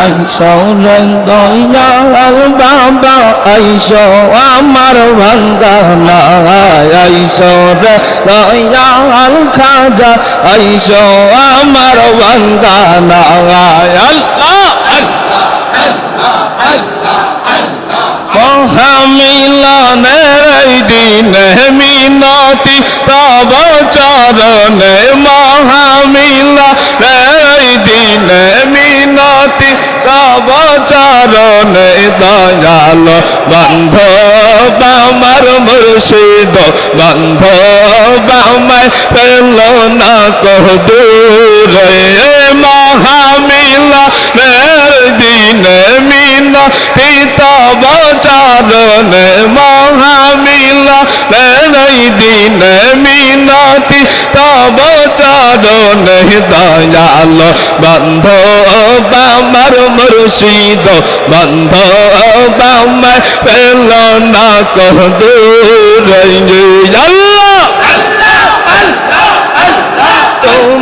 আইসো রে দয়াল বাবা আইসো আমার ভাঙ্গানা আইসো রে দয়াল খাজা আইসো আমার ভাঙ্গানা আল্লাহ মহামিলনের দিনে চরণে দয়াল বন্ধ বামার মুর্শিদ বন্ধ বামায় পেল না কহ দূরে মহামিলা দিনে মিনতি তব চরণে মহামিলা এই দিনে মিনতি তব চরণে দয়াল বন্ধ বামার মুর্শিদ বন্ধ বামার পেল না কহ দূর আল্লাহ তুমি নায়া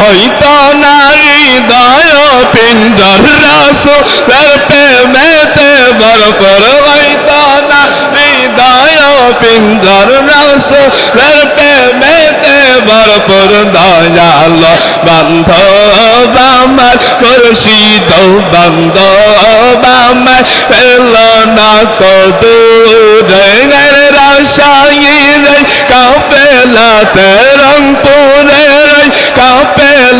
হইতো না হৃদয় পিঞ্জর রাস প্রেমেতে বরপর হইতো না হৃদয় পিঞ্জর রাস প্রেমেতে বরপর দয়াল বন্ধ বামার মুর্শিদ বন্ধ বামার পেল না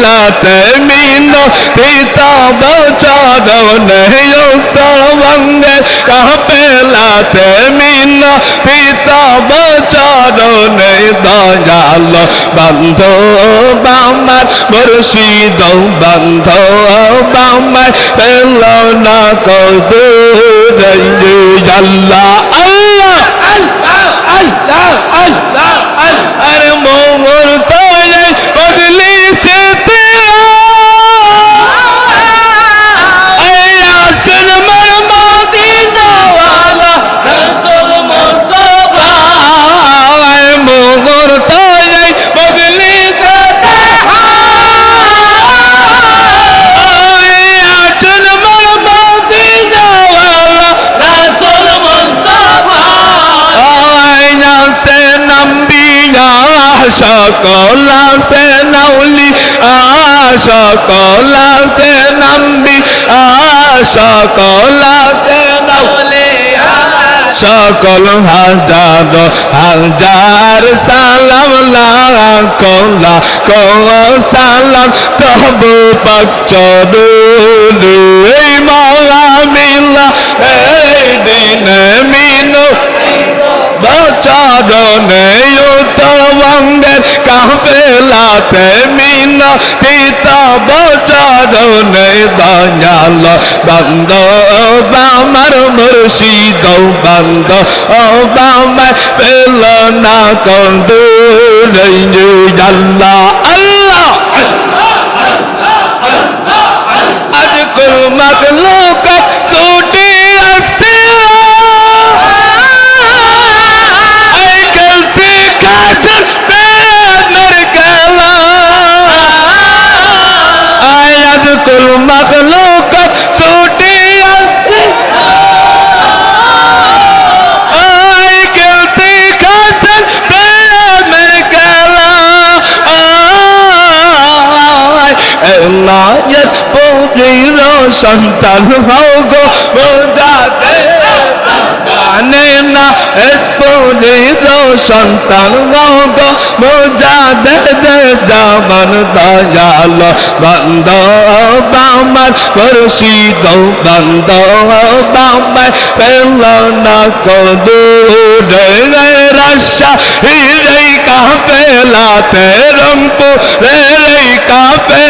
কদূর রাশাই কাপেলাতে রংপুরে কাপেলাতে মিন পিতাব চরণে উত্তরবঙ্গে কাপেলাতে মিন পিতাব চরণে দয়াল বন্ধ বামার মুর্শিদ বন্ধ বামার পেল না কদূর আল্লাহ আল্লাহ সকলা সে নাউলি সকলা সে নম্বি সকলা সে নাউলি সকল হাজার হাজার সালাম লাখলা কল সালাম তবু পচরুল এই মহামিলা এই দিনে মিনু বচরণে উত্তরবঙ্গের কাফেলাতে মিন পিতা বচরণে দয়াল বন্দ বামার মুর্শিদ বন্দ ও বামার পেল না কন্দুর আল্লাহ আল্লাহ আজ কুল কুল মখলুক ছুটি আসছে আই খাজর বেনর গলা আই এনায়ত পুরীর সন্তান হও গো বোঝাতে জানে না পুরীর সন্তান হও গো বোঝাতে জামান দয়াল বন্ধ বামার মুর্শিদ বন্ধ বামার পেল না কদূর রাশা হিরে কাপেলাতে রংপুরে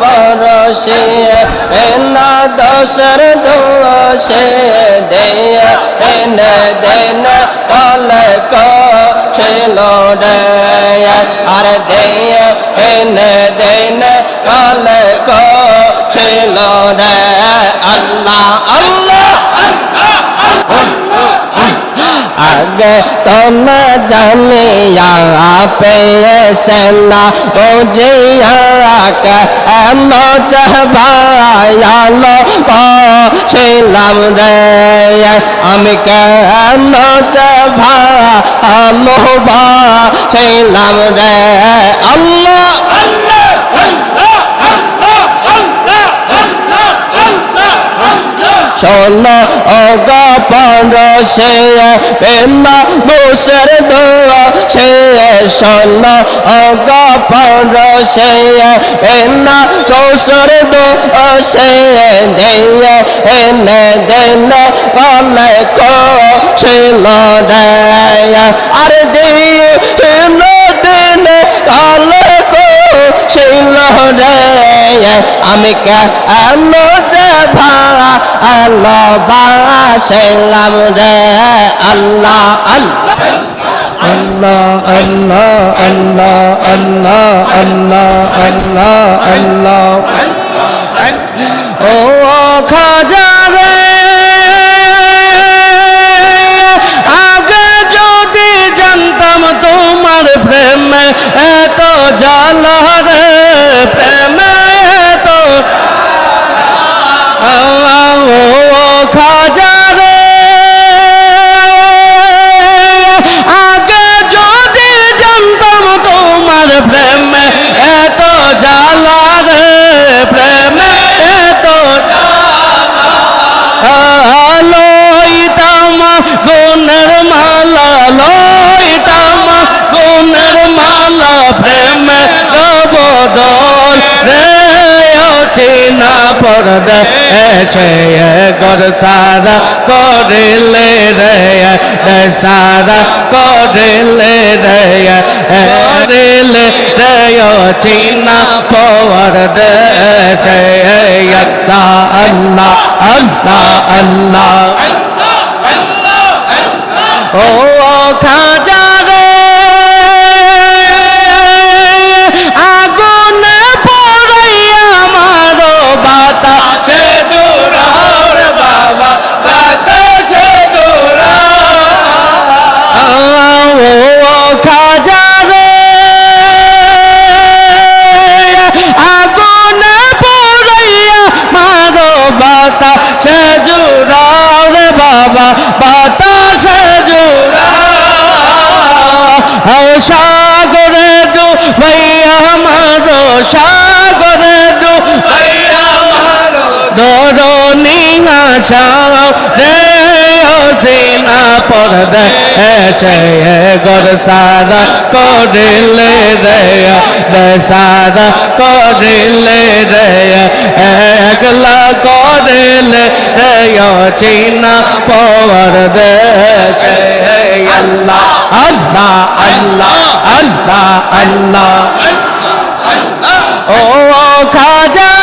পরশে বিনা দোসর দোষে দেয় দেন কলক কে রে लगे तुम जाने यहाँ पे सेना मुझे यहाँ के मोज भाया लो पहुँचलाम रे हम के मोज भा मोबा सेलाम रे अल्लाह শোনো অগা পরশে বেমা মুসর দোয়া সে শোনো অগা পরশে বেমা মুসর দোয়া সে দেয় এনে দেন বলে কো ছিল রে আর দিয়ে দেন বলে কো ছিল রে আমি কেন যে ভাড়া আল্লাহ বাসাইলাম রে আল্লাহ আল্লাহ Allah, Allah, Allah, Allah, Allah, Allah, Allah. ও খাজা চিনা পর্দা এসে গর সারা করিলে রে সারা করিলে রে রিলে রে চিনা পর্দা এসে আল্লাহ আল্লাহ আল্লাহ আল্লাহ। ও খাজা আশাও রে সিনা পর্দে এসে গর সাদা করিলে রে সাদা করিলে রে একলা করিলে রে চিনা পর্দে আল্লাহ আল্লাহ আল্লাহ আল্লাহ আল্লাহ ও খাজা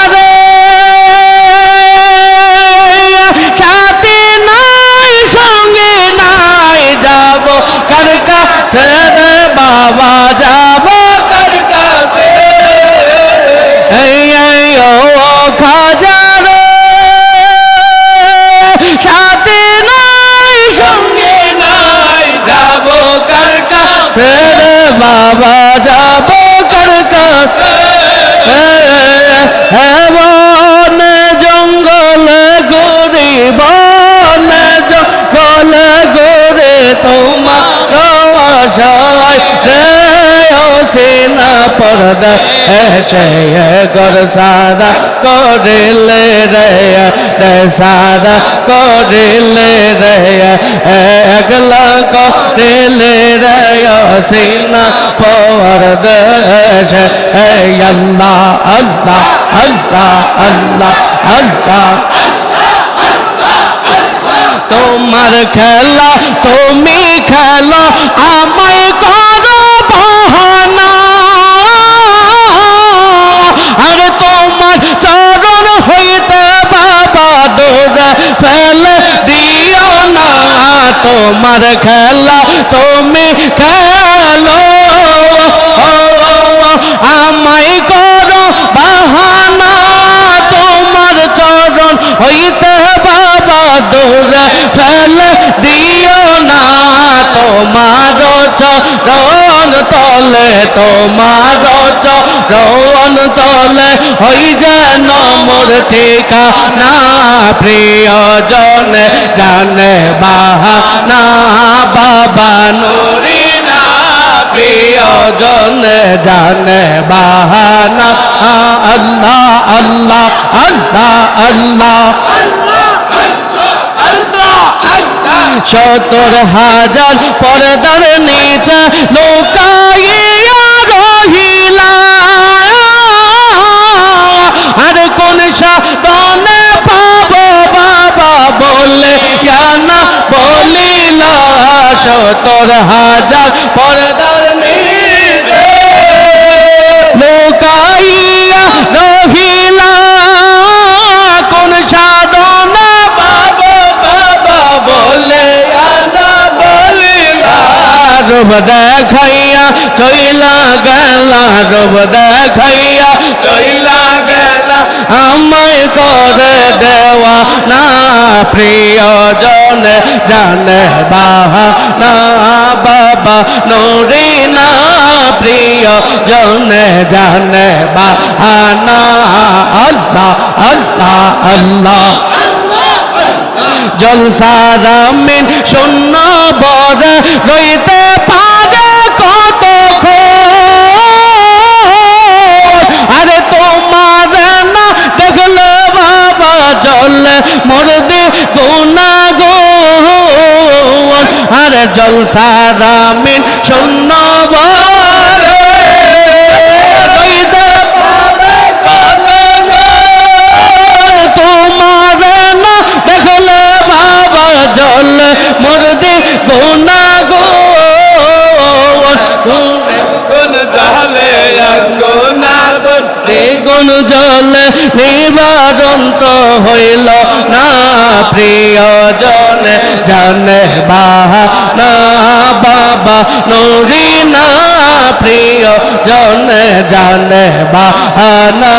পর্দা এসে গর সাদা করিলে রে সাদা করিলে রে একলা করিলে রে সিনা পর্দা এসে আল্লাহ আল্লাহ আল্লাহ আল্লাহ আল্লাহ তোমার খেলা তুমি খেলো আমায় করো তোমার খেলা তুমি খেলো। আমায় করো বাহানা। তোমার চরণ হইতে বাবা দৌড়ে ফেলে দিও না। তোমার চরণ তলে, তোমার চরণ তলে হই যেন মোর ঠিকানা প্রিয়জনে জানে বাহানা, বাবা নুরিনা প্রিয়জনে জানে বাহানা। আল্লাহ আল্লাহ আল্লাহ আল্লাহ। সত্তর হাজার পর্দার নিচে লোকাইয়া সত্তর হাজার পর্দার নিচে। লোকাইয়া রহিলা, কোন সাধনা বাবা বাবা বলে রব দেখাইয়া চইলা গেলা রব দেখাইয়া চইলা গেলা। আমায় করে দেওয়া না প্রিয় জনে বাহা না বাবা নুরি না প্রিয় জনে জানে বাহানা। আল্লাহ আল্লাহ আল্লাহ। জলসারামিন শূন্য বর রইতে জলসারা মিন শূন্য তোমার না দেখলে বাবা জল মুর্দি গুনা গো। কোন জালে গুনাদন জল নিবারণ তো হইল। না প্রিয় জন বাহানা বাবা নুরি না প্রিয় জন জানে বাহা না